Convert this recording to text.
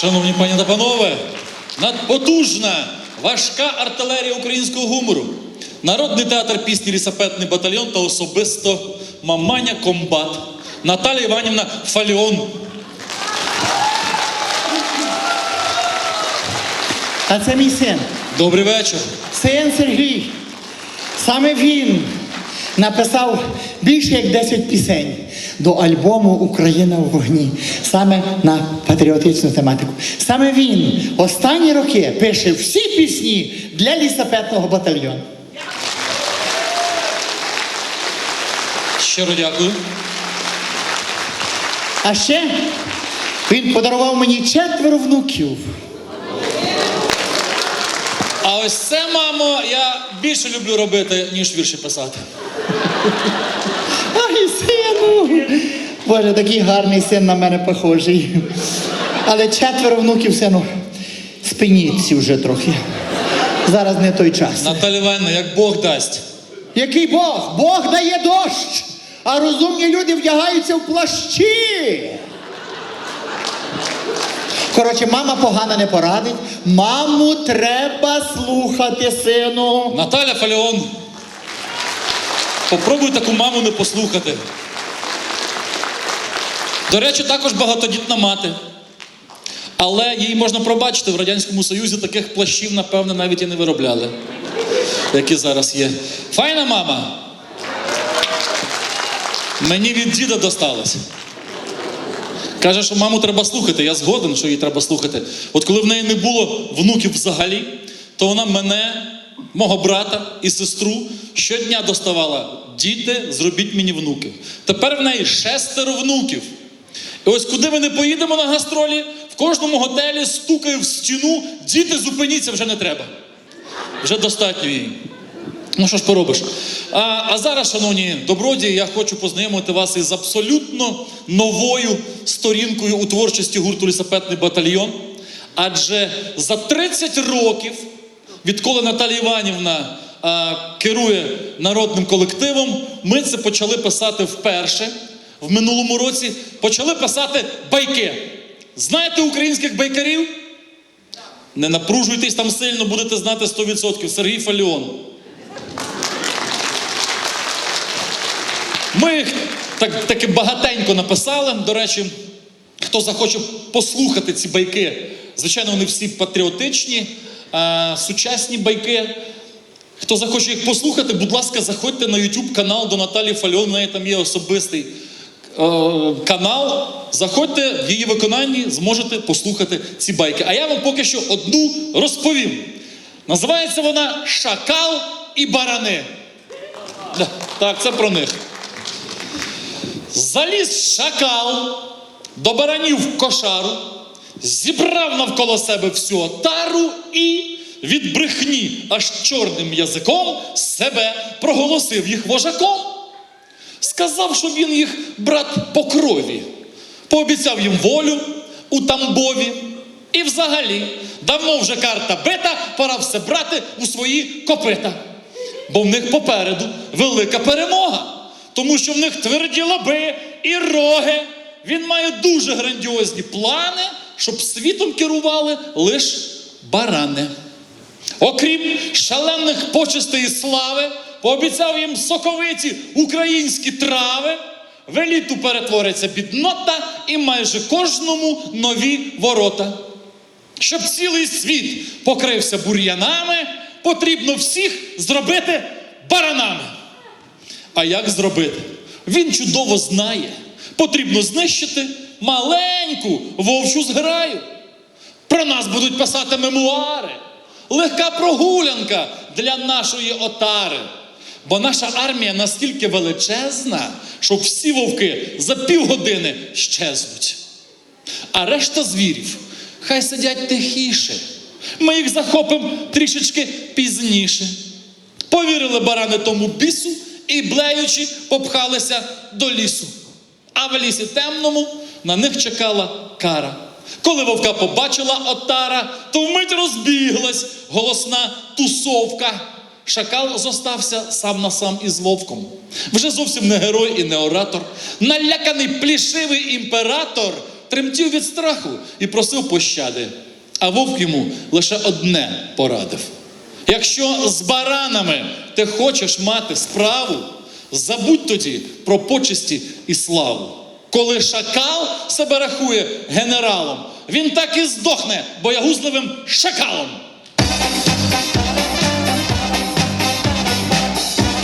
Шановні пані та панове, надпотужна, важка артилерія українського гумору. Народний театр пісні Лісапетний батальйон та особисто Маманя Комбат. Наталія Іванівна Фаліон. А це мій син. Добрий вечір. Син Сергій. Саме він написав більше як 10 пісень до альбому Україна в вогні. Саме на патріотичну тематику. Саме він останні роки пише всі пісні для лісапетного батальйону. Щиро дякую. А ще він подарував мені четверо внуків. А ось це, мамо, я більше люблю робити, ніж вірші писати. Боже, такий гарний син на мене похожий. Але четверо внуків, сину, спиніться вже трохи. Зараз не той час. Наталя Іванівна, як Бог дасть. Який Бог? Бог дає дощ, а розумні люди вдягаються в плащі. Коротше, мама погано не порадить. Маму треба слухати, сину. Наталя Фаліон. Попробуй таку маму не послухати. До речі, також багатодітна мати. Але їй можна пробачити, в Радянському Союзі таких плащів, напевне, навіть і не виробляли, які зараз є. Файна мама. Мені від діда досталось. Каже, що маму треба слухати. Я згоден, що її треба слухати. От коли в неї не було внуків взагалі, то вона мене, мого брата і сестру щодня доставала. Діти, зробіть мені внуки. Тепер в неї шестеро внуків. Ось куди ми не поїдемо на гастролі, в кожному готелі стукає в стіну, діти, зупиніться, вже не треба. Вже достатньо їй. Ну що ж поробиш? А, а зараз, шановні добродії, я хочу познайомити вас із абсолютно новою сторінкою у творчості гурту Лісапетний батальйон. Адже за 30 років, відколи Наталія Іванівна а, керує народним колективом, ми це почали писати вперше. В минулому році почали писати байки. Знаєте українських байкарів? Не напружуйтесь там сильно, будете знати 100%. Сергій Фаліон. Ми їх так, таки багатенько написали. До речі, хто захоче послухати ці байки, звичайно, вони всі патріотичні, е, сучасні байки. Хто захоче їх послухати, будь ласка, заходьте на YouTube канал до Наталії Фальон, в неї там є особистий канал. Заходьте в її виконанні, зможете послухати ці байки. А я вам поки що одну розповім. Називається вона Шакал і барани. Так, це про них. Заліз шакал до баранів кошару, зібрав навколо себе всю отару і від брехні аж чорним язиком себе проголосив їх вожаком. Сказав, що він їх брат по крові, пообіцяв їм волю у Тамбові. І взагалі, давно вже карта бита, пора все брати у свої копита. Бо в них попереду велика перемога. Тому що в них тверді лаби і роги. Він має дуже грандіозні плани, щоб світом керували лише барани. Окрім шалених почестей і слави, пообіцяв їм соковиті українські трави. В еліту перетвориться біднота і майже кожному нові ворота. Щоб цілий світ покрився бур'янами, потрібно всіх зробити баранами. А як зробити? Він чудово знає. Потрібно знищити маленьку вовчу зграю. Про нас будуть писати мемуари. Легка прогулянка для нашої отари. Бо наша армія настільки величезна, що всі вовки за півгодини щезнуть. А решта звірів хай сидять тихіше. Ми їх захопимо трішечки пізніше. Повірили барани тому бісу і, блеючи, попхалися до лісу. А в лісі темному на них чекала кара. Коли вовка побачила отара, то вмить розбіглась голосна тусовка. Шакал зостався сам на сам із вовком. Вже зовсім не герой і не оратор. Наляканий плішивий імператор тремтів від страху і просив пощади. А вовк йому лише одне порадив: якщо з баранами ти хочеш мати справу, забудь тоді про почесті і славу. Коли шакал себе рахує генералом, він так і здохне боягузливим шакалом.